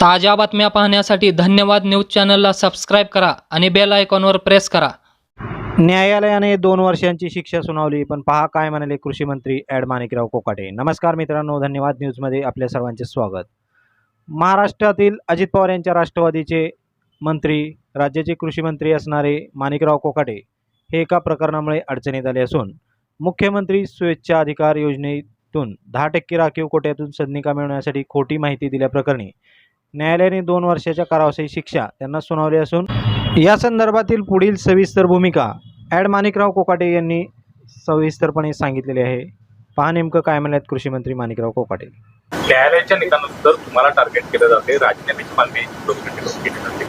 ताज्या बातम्या पाहण्यासाठी धन्यवाद न्यूज चॅनलला सबस्क्राईब करा आणि बेल आयकॉनवर प्रेस करा. न्यायालयाने दोन वर्षांची शिक्षा सुनावली पण पहा काय म्हणाले कृषी मंत्री ॲड माणिकराव कोकाटे. नमस्कार मित्रांनो धन्यवाद न्यूजमध्ये आपल्या सर्वांचे स्वागत. महाराष्ट्रातील अजित पवार यांच्या राष्ट्रवादीचे मंत्री राज्याचे कृषी मंत्री असणारे माणिकराव कोकाटे हे एका प्रकरणामुळे अडचणीत आले असून मुख्यमंत्री स्वेच्छा अधिकार योजनेतून दहा टक्के राखीव कोट्यातून सदनिका मिळवण्यासाठी खोटी माहिती दिल्याप्रकरणी न्यायालयाने दोन वर्षाच्या कारावासाची शिक्षा त्यांना सुनावली असून या संदर्भातील पुढील सविस्तर भूमिका ॲड माणिकराव कोकाटे यांनी सविस्तरपणे सांगितलेली आहे. पहा नेमकं काय म्हणल्यात कृषी मंत्री माणिकराव कोकाटे. न्यायालयाच्या निकालानुसार तुम्हाला टार्गेट केलं जाते राजकीय मागणी केली जाते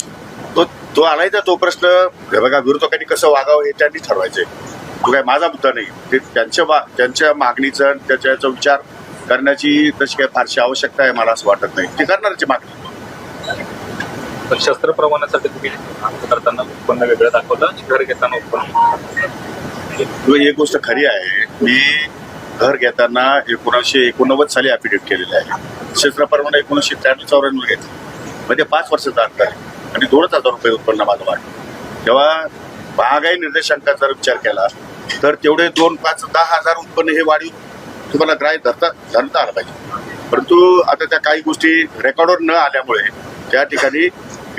तो तो आणायचा तो प्रश्न हे बघा विरोधकांनी कसं वागावं हे त्यांनी ठरवायचंय. तो काय माझा मुद्दा नाही. ते त्यांच्या मा- त्यांच्या मागणीचा आणि त्याच्या याचा विचार करण्याची तशी काही फारशी आवश्यकता आहे मला असं वाटत नाही. ते करणारची मागणी. तर शस्त्र प्रमाणासाठी तुम्ही अर्ज करताना उत्पन्न वेगळं दाखवलं आणि घर घेताना उत्पन्न. तो एक गोष्ट खरी आहे. मी घर घेताना एकोणीसशे एकोणनव्वद साली ॲफिडेव्हिट केलेलं आहे. क्षेत्रप्रमाणे एकोणीसशे त्र्याण्णव चौऱ्याण्णव घेतलं. म्हणजे पाच वर्षाचा अंतर आहे. आणि दोनच हजार रुपये उत्पन्न माझं वाटतं तेव्हा महागाई निर्देशांकाचा जर विचार केला तर तेवढे दोन पाच दहा हजार उत्पन्न हे वाढीव तुम्हाला ग्राह्य धरता धरता आलं पाहिजे. परंतु आता त्या काही गोष्टी रेकॉर्डवर न आल्यामुळे त्या ठिकाणी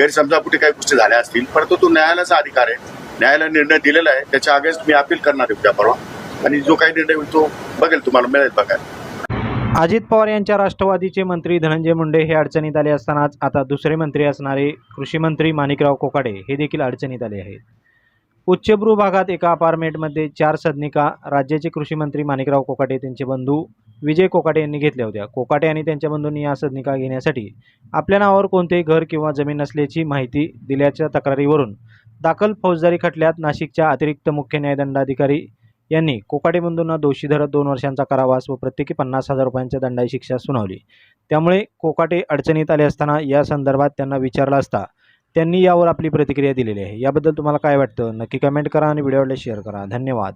गैरसमजापुटी काही गोष्टी झाल्या असतील परंतु तो न्यायालयाचा अधिकार आहे. न्यायालयाने निर्णय दिलेला आहे त्याच्या अगेन्स्ट मी अपील करणार आहे उद्या परवा. आणि जो काही निर्णय होईल तो बघेल तुम्हाला मिळेल बघायला. अजित पवार यांच्या राष्ट्रवादीचे मंत्री धनंजय मुंडे हे अडचणीत आले असतानाच आता दुसरे मंत्री असणारे कृषी मंत्री माणिकराव कोकाडे हे देखील अडचणीत आले आहेत. उच्चभ्रू भागात एका अपार्टमेंटमध्ये चार सदनिका राज्याचे कृषी मंत्री माणिकराव कोकाटे त्यांचे बंधू विजय कोकाटे यांनी घेतल्या होत्या. कोकाटे आणि त्यांच्या बंधूंनी या सदनिका घेण्यासाठी आपल्या नावावर कोणतेही घर किंवा जमीन नसल्याची माहिती दिल्याच्या तक्रारीवरून दाखल फौजदारी खटल्यात नाशिकच्या अतिरिक्त मुख्य न्यायदंडाधिकारी यांनी कोकाटे बंधूंना दोषी धरत दोन वर्षांचा कारावास व प्रत्येकी पन्नास हजार रुपयांच्या दंडाची शिक्षा सुनावली. त्यामुळे कोकाटे अडचणीत आले असताना या संदर्भात त्यांना विचारलं असता त्यांनी यावर आपली प्रतिक्रिया दिलेली आहे. याबद्दल तुम्हाला काय वाटतं? नक्की कमेंट करा आणि व्हिडिओला शेअर करा. धन्यवाद.